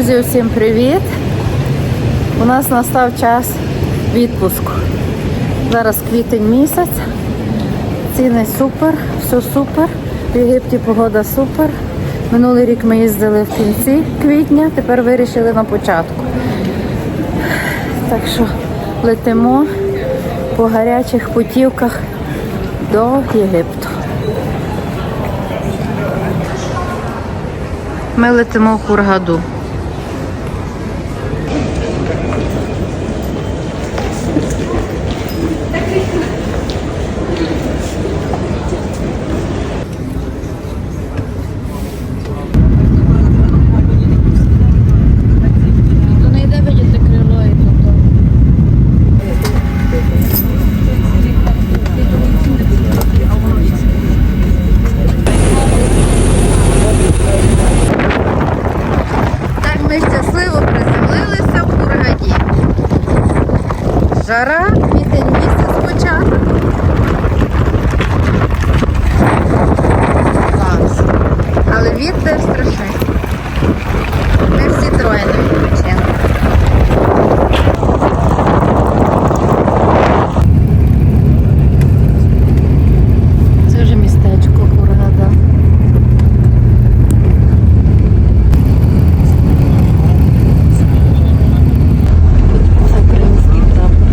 Друзі, усім привіт! У нас настав час відпуску. Зараз квітень місяць. Ціни супер, все супер. В Єгипті погода супер. Минулий рік ми їздили в кінці квітня, тепер вирішили на початку. Так що летимо по гарячих путівках до Єгипту. Ми летимо в Хургаду. То не йде видіти крило і то. Так ми щасливо приземлилися в Кургаді. Жара, квітень місяць початок. Клас. Але вітер страшний. Ми всі троє на відпочинку. Це вже містечко Кургада. Це український прапор.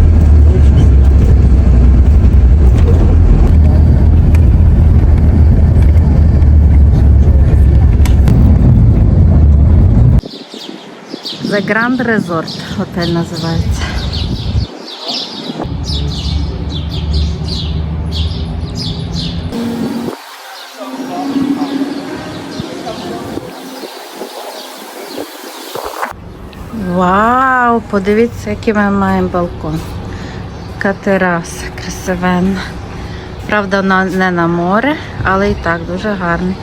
The Grand Resort готель називається. Вау! Подивіться, який ми маємо балкон. Яка тераса красивенна. Правда, не на море, але і так дуже гарний.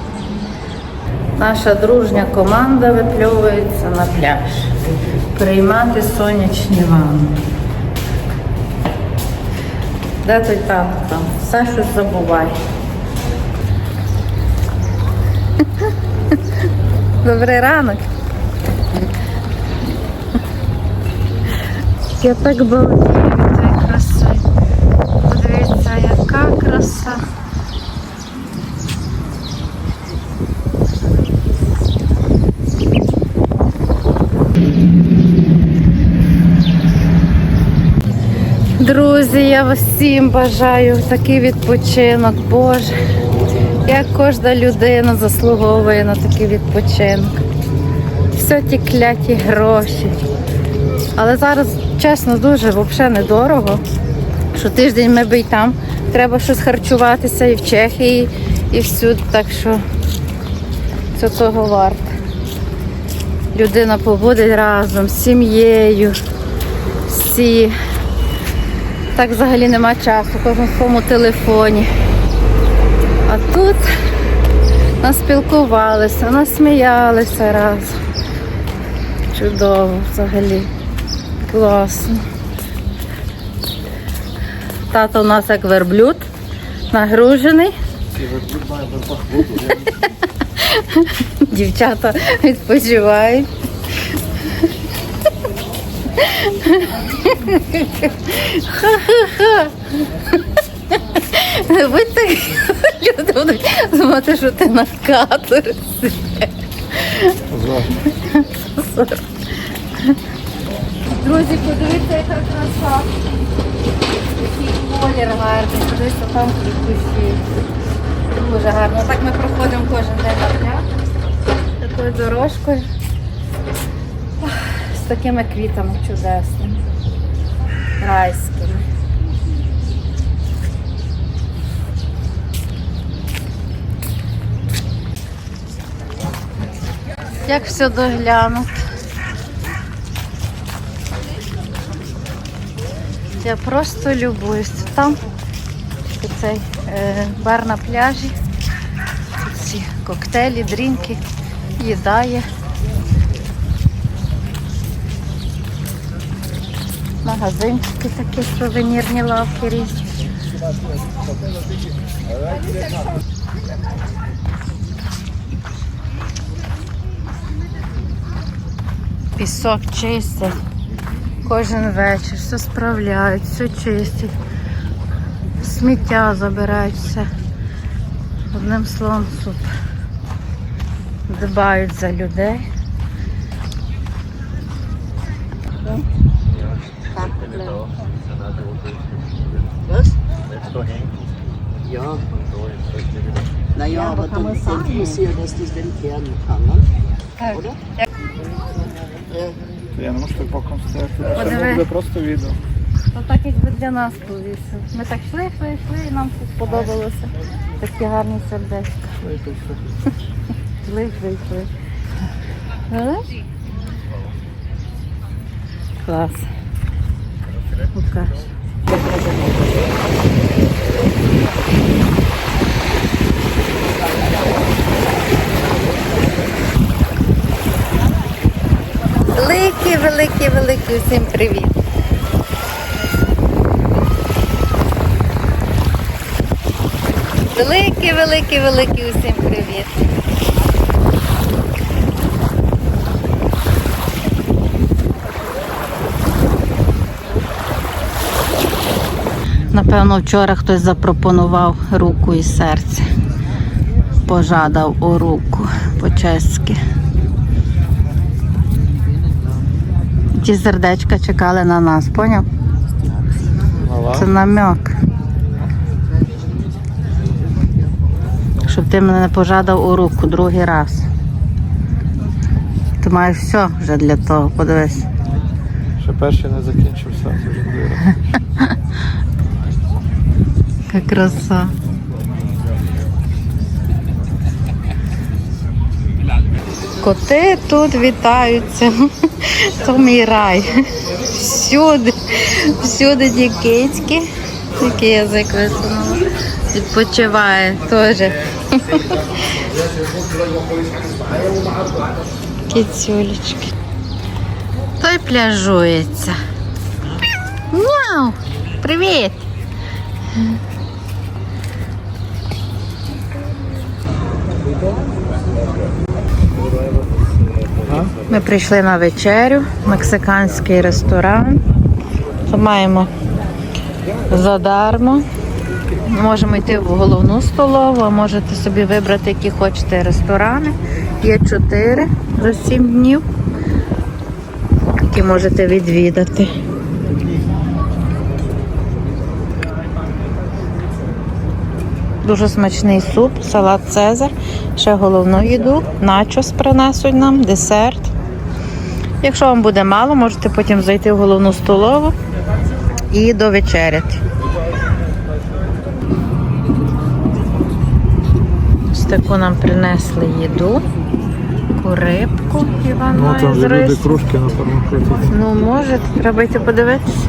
Наша дружня команда випльовується на пляж. Приймати сонячні ванни. Де той там, там? Все щось забуває. Добрий ранок. Я так балдію від цієї краси. Подивіться, яка краса. Друзі, я всім бажаю такий відпочинок, Боже. Як кожна людина заслуговує на такий відпочинок. Все ті кляті гроші. Але зараз, чесно, дуже взагалі недорого. Що тиждень ми би й там. Треба щось харчуватися і в Чехії, і всюди. Так що це того варте. Людина побуде разом з сім'єю. Всі. Так взагалі нема часу, кожен в своєму телефоні. А тут наспілкувалися, насміялися разом. Чудово взагалі. Класно. Тато у нас як верблюд, нагружений. Дівчата відпочивають. Ха-ха-ха. Будь так, люди будуть думати, що ти на каторзі. Друзі, подивіться, яка краса. Який колір гарний. Подивіться, там кущі. Дуже гарно. Так ми проходимо кожен день пляж. Такою дорожкою. З такими квітами чудесними. Райськими. Як все доглянути. Я просто любуюсь. Там цей е, бар на пляжі. Всі коктейлі, дрінки, їда Магазинчики такі сувенірні лавки різні. Пісок чистять. Кожен вечір все справляють, все чистять. Сміття забирають все. Одним словом супер. Дбають за людей. Ja. Naja, aber dann interessiert das dich den Kern anderen, oder? Я не можу так боком стояти. Це. Ну так якби для нас повісив. Ми так йшли, йшли, йшли, і нам все сподобалося. Такі гарні сердечка. Йшли, йшли, йшли. Клас. Покаж. Великий, великий, великий усім привіт. Великий, великий, великий усім привіт. Напевно, вчора хтось запропонував руку і серце. Пожадав у руку по-чеськи. Ті сердечка чекали на нас, поняв? Це намек. Щоб ти мене не пожадав у руку другий раз. Ти маєш все вже для того, подивись. Ще перший не закінчився, Яка краса. Коти тут вітаються. То мій рай. Всюди, всюди ті кицьки. Який язик висунула. Відпочиває теж. Кицюлечки. Той пляжується. Мяу! Привіт! Ми прийшли на вечерю, мексиканський ресторан. То маємо задармо. Можемо йти в головну столову, а можете собі вибрати, які хочете ресторани. Є чотири за сім днів, які можете відвідати. Дуже смачний суп, салат Цезар, ще головну їду, начос принесуть нам, десерт. Якщо вам буде мало, можете потім зайти в головну столову і довечеряти. Ось таку нам принесли їду, курипку Іван Ну має там вже люди кружки крутять. Ну, може, треба йти подивитися.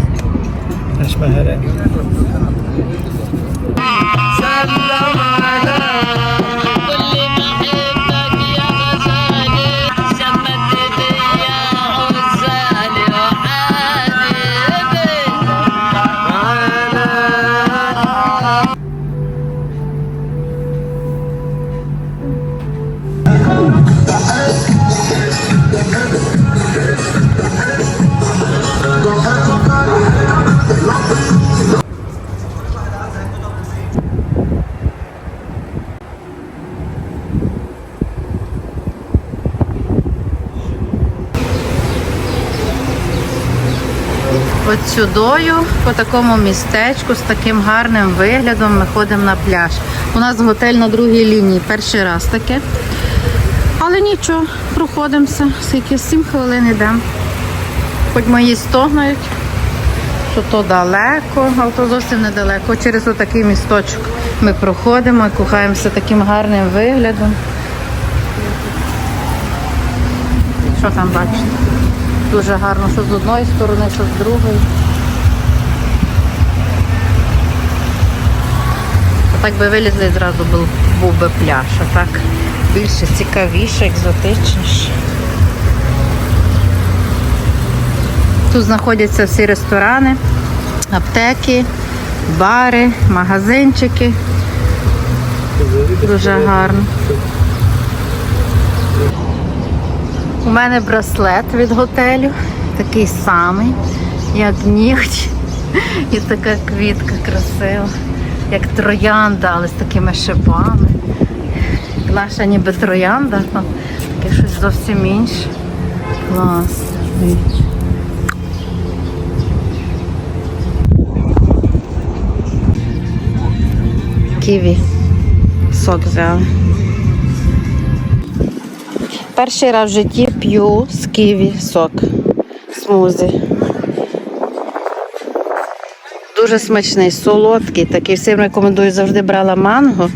Сюдою, по такому містечку з таким гарним виглядом ми ходимо на пляж. У нас готель на другій лінії, перший раз таке. Але нічого, проходимося, скільки 7 хвилин йдемо. Хоч мої стогнають, що то далеко, але то зовсім недалеко. Через отакий місточок ми проходимо і кохаємося таким гарним виглядом. Що там бачите? Дуже гарно, що з одної сторони, що з другої. Так би вилізли зразу був, був би пляж, а так більше цікавіше, екзотичніше. Тут знаходяться всі ресторани, аптеки, бари, магазинчики. Дуже гарно. У мене браслет від готелю, такий самий, як нігті. І така квітка красива, як троянда, але з такими шипами. Наша ніби троянда, там таке щось зовсім інше. Клас. Ківі. Сок взяли. Перший раз в житті п'ю з ківі сок. Смузі. Дуже смачний, солодкий, такий всім рекомендую, завжди брала манго.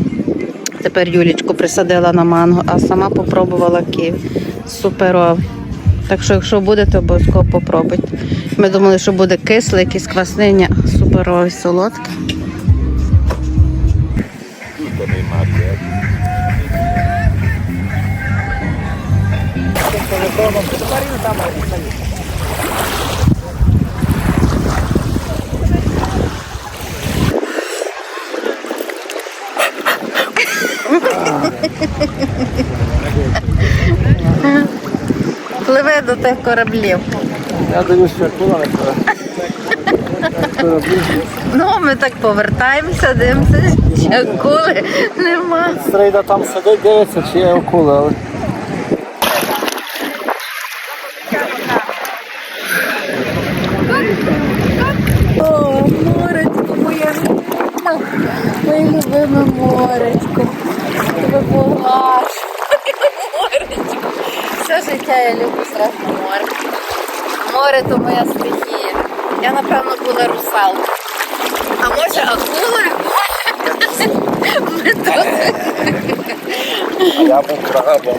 Тепер Юлічку присадила на манго, а сама попробувала ківі. Суперовий. Так що, якщо будете, обов'язково попробуйте. Ми думали, що буде кислий, якийсь квасний, ні, суперовий, солодкий. Пливе до тих кораблів. Я дивлюсь, що акула не пливе. Ну, ми так повертаємося, дивимося, чи акули нема. Стрейда там сидить, дивиться, чи є акула, але О, моречко моє. Моє любиме моречко. Тебе поглаш. Моречко. Життя я люблю страшно море. Море то моя стихія. Я, напевно, була русалка. А може акула? Я був крабом.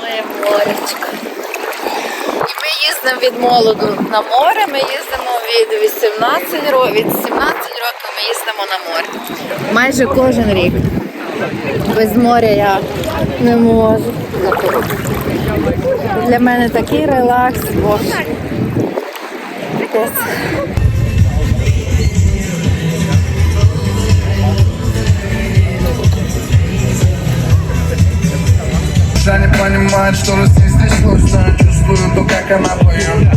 Моє моречко. І ми їздимо від молоду на море, ми їздимо від 18 років, від 17 років ми їздимо на море. Майже кожен рік. Без моря я не можу. Для мене такий релакс, боже. Я не понимает, что Россия здесь нужна Чувствую то, как она поет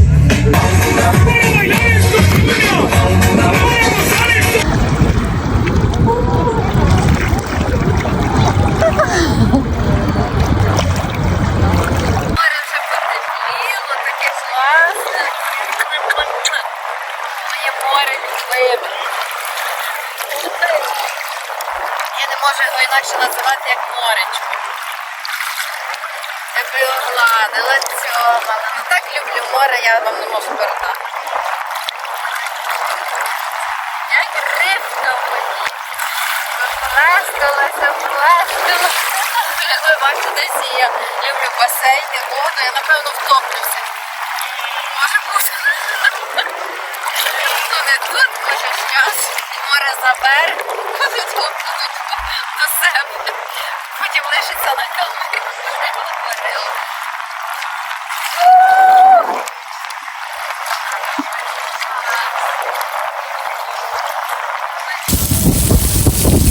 Море вже потепліло, таке класне. Моє море любиме. Я не можу називати як моречко. Я би його гладила, цьомала. Ну так люблю море, я вам не можу передати. Як рибка воді. Плескалася, плескалася. Ви бачите, десь я люблю басейни, воду, я напевно втоплюся. Може бути. Ну не тут, може час. Море забере, куди тут, до себе. Потім лишиться на камері.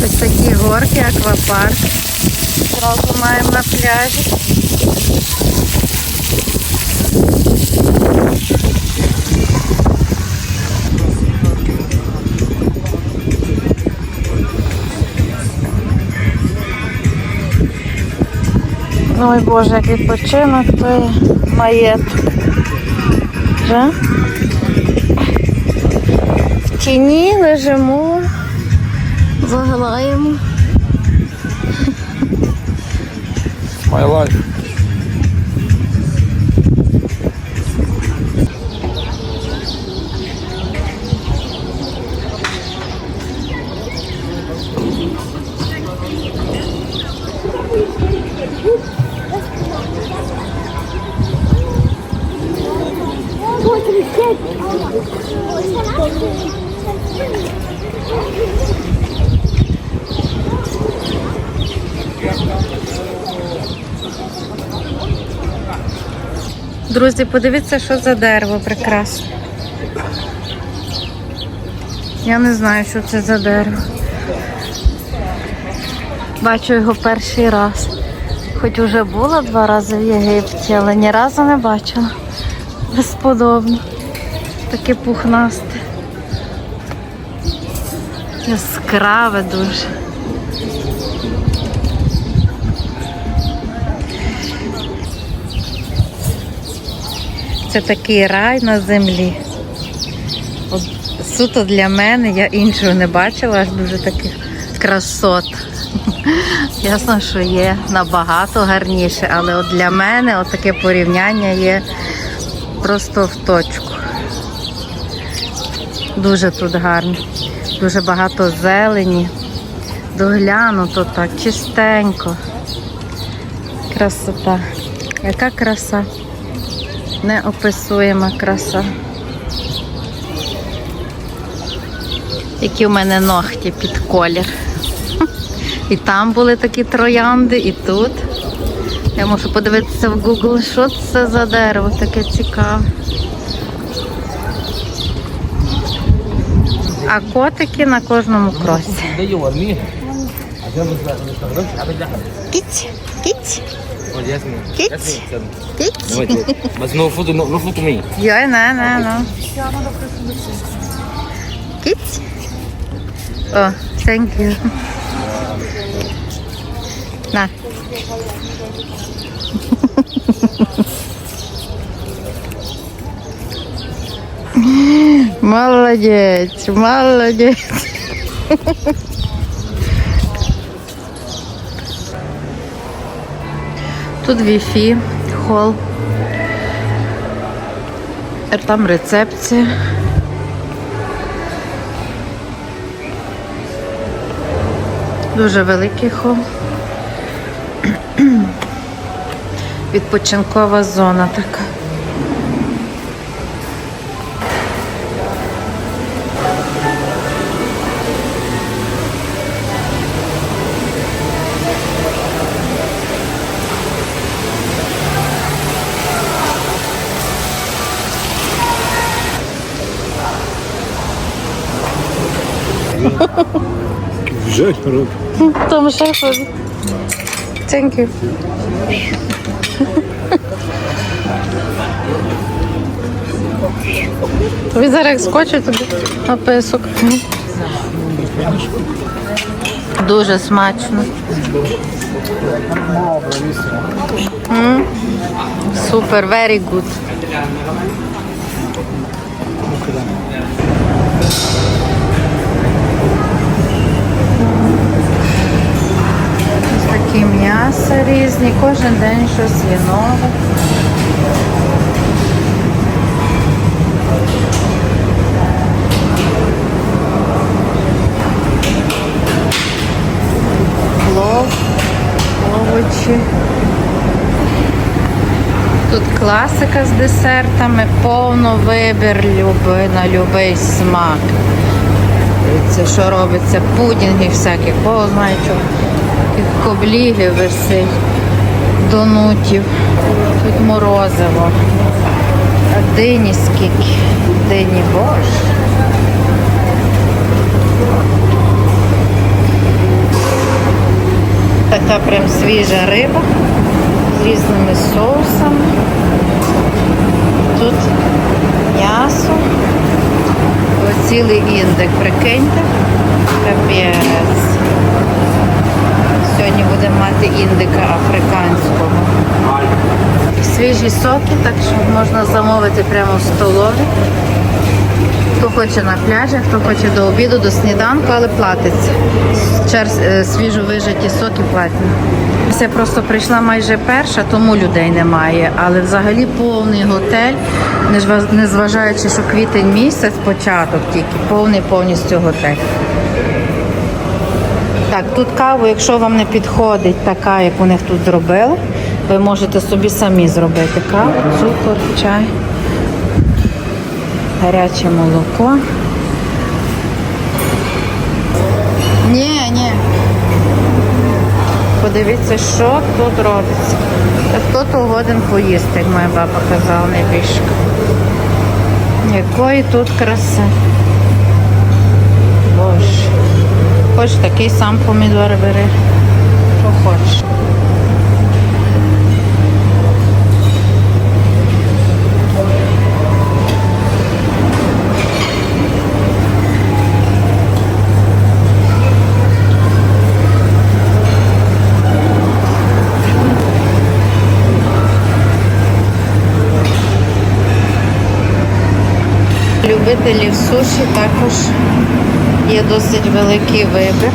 Ось такі горки, аквапарк. Зразу маємо на пляжі. Ой Боже, як відпочинок, той маєт. Вже? В тіні лежимо, загладаємо. My life. Друзі, подивіться, що за дерево прекрасне. Я не знаю, що це за дерево. Бачу його перший раз. Хоч уже була два рази в Єгипті, але ні разу не бачила. Безподобно. Таке пухнасте. Яскраве дуже. Це такий рай на землі. От суто для мене я іншого не бачила, аж дуже таких красот. Ясно, що є набагато гарніше, але от для мене от таке порівняння є просто в точку. Дуже тут гарно. Дуже багато зелені. Доглянуто так, чистенько. Красота. Яка краса? неописуєма краса. Які в мене ногті під колір. І там були такі троянди, і тут. Я можу подивитися в Google, що це за дерево таке цікаве. А котики на кожному кросі. Кіць! Oh, Kids? Kids? No, wait, no photo, no, no photo me. Yeah, no, no. Kids? Oh, thank you. Na. молодец, молодец. Тут Wi-Fi, хол. Там рецепція. Дуже великий хол. Відпочинкова зона така. Вже роб. Там шеф. Thank you. Він зараз як скочить тобі на писок. Дуже смачно. Супер, very good. Такі м'яса різні, кожен день щось є нове. Плов, овочі. Тут класика з десертами, повно вибір люби, на будь-який смак. Це що робиться? Пудінги всякі, кого знає чого. Коблігів висить, донутів, тут морозиво. А дині скільки. Дині боже. Така прям свіжа риба з різними соусами. Тут м'ясо. Цілий індик, прикиньте. Капець. Будемо мати індика африканського. Свіжі соки, так що можна замовити прямо в столові. Хто хоче на пляжі, хто хоче до обіду, до сніданку, але платиться. Черз, е, свіжо вижаті соки платні. Я просто прийшла майже перша, тому людей немає. Але взагалі повний готель, незважаючи, що квітень місяць, початок тільки, повний повністю готель. Так, тут каву, якщо вам не підходить така, як у них тут зробили, ви можете собі самі зробити каву, цукор, чай, гаряче молоко. Ні, ні. Подивіться, що тут робиться. Хто то годен поїсти, як моя баба казала найбільше. Якої тут краси. Боже. Хоч такий сам помідор бери, що хочеш. Любителів суші також є досить великий вибір.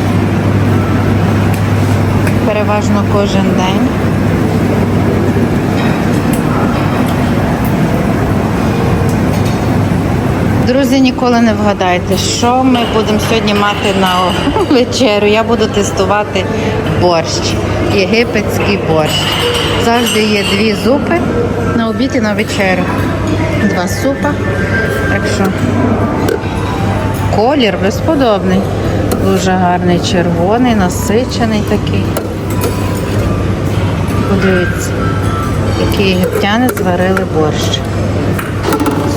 Переважно кожен день. Друзі, ніколи не вгадайте, що ми будемо сьогодні мати на вечерю. Я буду тестувати борщ, єгипетський борщ. Завжди є дві зупи на обід і на вечерю. Два супа. Так що колір безподобний. Дуже гарний червоний, насичений такий. Подивіться, які єгиптяни зварили борщ.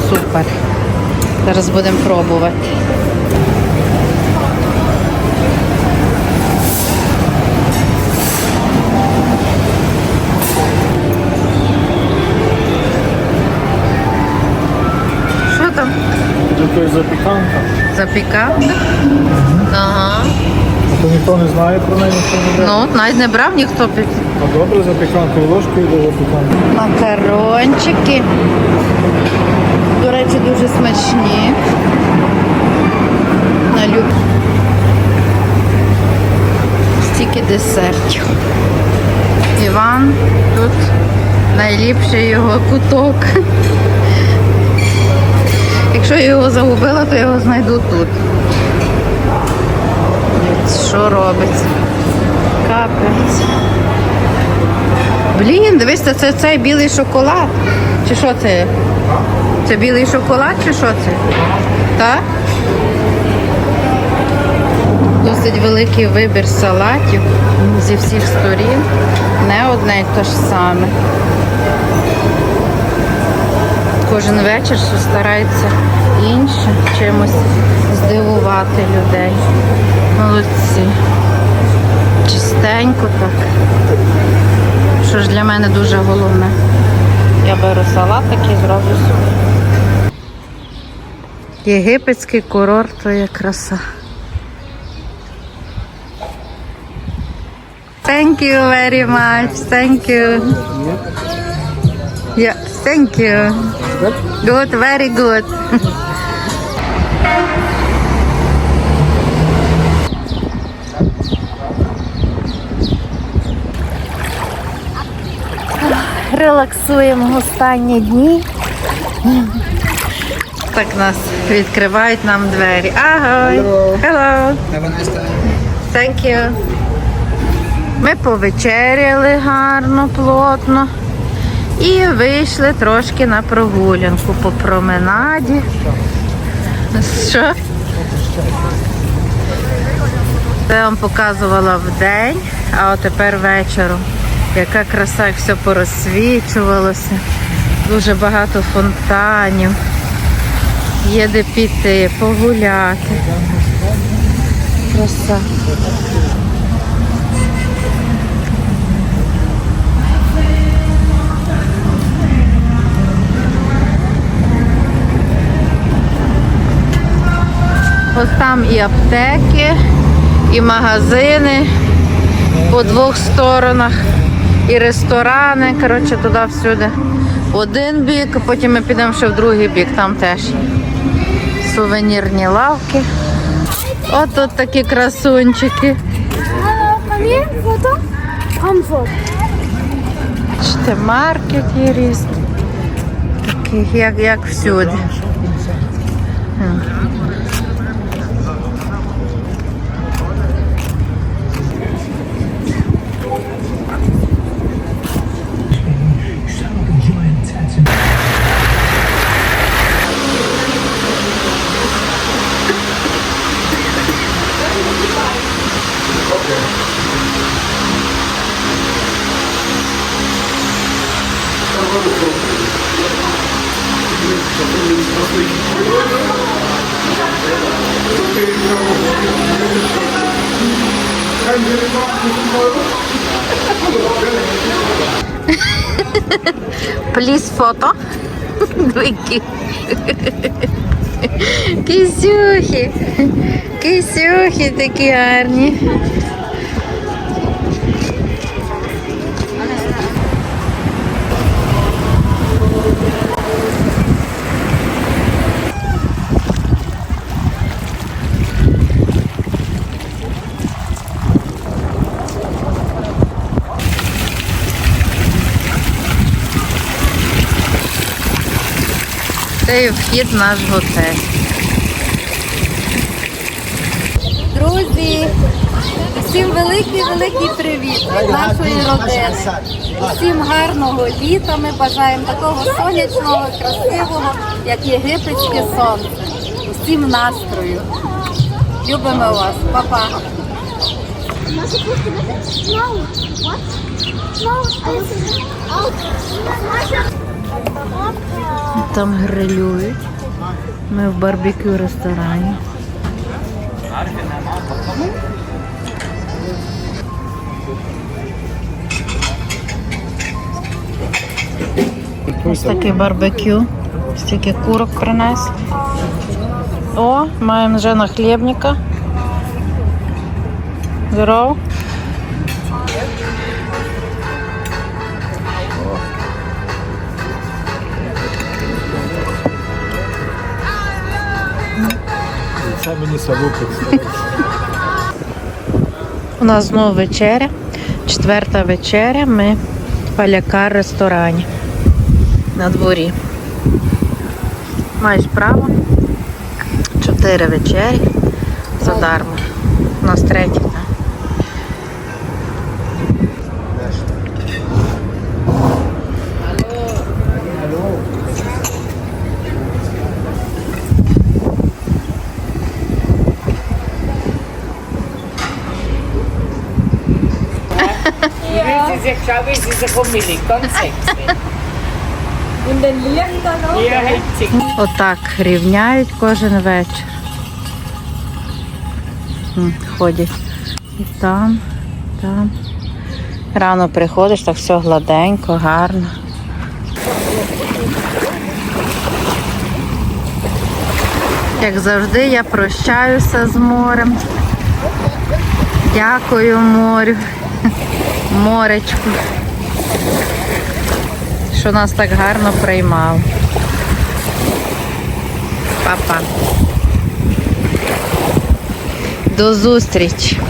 Супер. Зараз будемо пробувати. Тут запіканка. Запіканка? Ага. А то ніхто не знає про неї, ніхто не. Ну, навіть не брав ніхто під А добре запіканку, ложкою до запіканки. макарончики. До речі, дуже смачні. На люб... Стільки десертів. Іван тут найліпший його куток. Якщо я його загубила, то я його знайду тут. Що робиться? Капець. Блін, дивись, це, це цей білий шоколад. Чи що це? Це білий шоколад чи що це? Так? Досить великий вибір салатів зі всіх сторін. Не одне й те ж саме. Кожен вечір що старається інше чимось здивувати людей. Молодці. Чистенько так. Що ж для мене дуже головне. Я беру салат такий зроблю собі. Єгипетський курорт то є краса. Thank you very much. Thank you. Yeah, thank you. Good, very good. Релаксуємо останні дні. Так нас відкривають нам двері. Агой! Hello! Thank you. Ми повечеряли гарно, плотно. І вийшли трошки на прогулянку по променаді. Що? Це вам показувала в день, а от тепер вечором. Яка краса, як все порозсвічувалося. Дуже багато фонтанів. Є де піти, погуляти. Краса. Ось там і аптеки, і магазини по двох сторонах, і ресторани. Коротше, туди всюди. В один бік, потім ми підемо ще в другий бік, там теж є. Сувенірні лавки. От тут такі красунчики. Бачите, маркет є різний. Такий, як, як всюди. Please фото. Двійки. Кисюхи. Кисюхи такі гарні. Це вхід в наш готель. Друзі, всім великий великий привіт від нашої родини. Всім гарного літа. Ми бажаємо такого сонячного, красивого, як єгипетське сонце. Усім настрою. Любимо вас, Па-па. No. Там грилюють. Ми в барбекю ресторані. Ось таке барбекю. Стільки курок принесли. О, маємо вже нахлібника. Здоров. Мені салупить. У нас знову вечеря. Четверта вечеря. Ми в палякар ресторані на дворі. Маєш право. Чотири вечері. Задармо. У нас третя. Licht dann auch? Ja, hetzig. Отак рівняють кожен вечір. Ходять і там, там. Рано приходиш, так все гладенько, гарно. Як завжди, я прощаюся з морем. Дякую морю, моречку, що нас так гарно приймав. Папа. До зустрічі.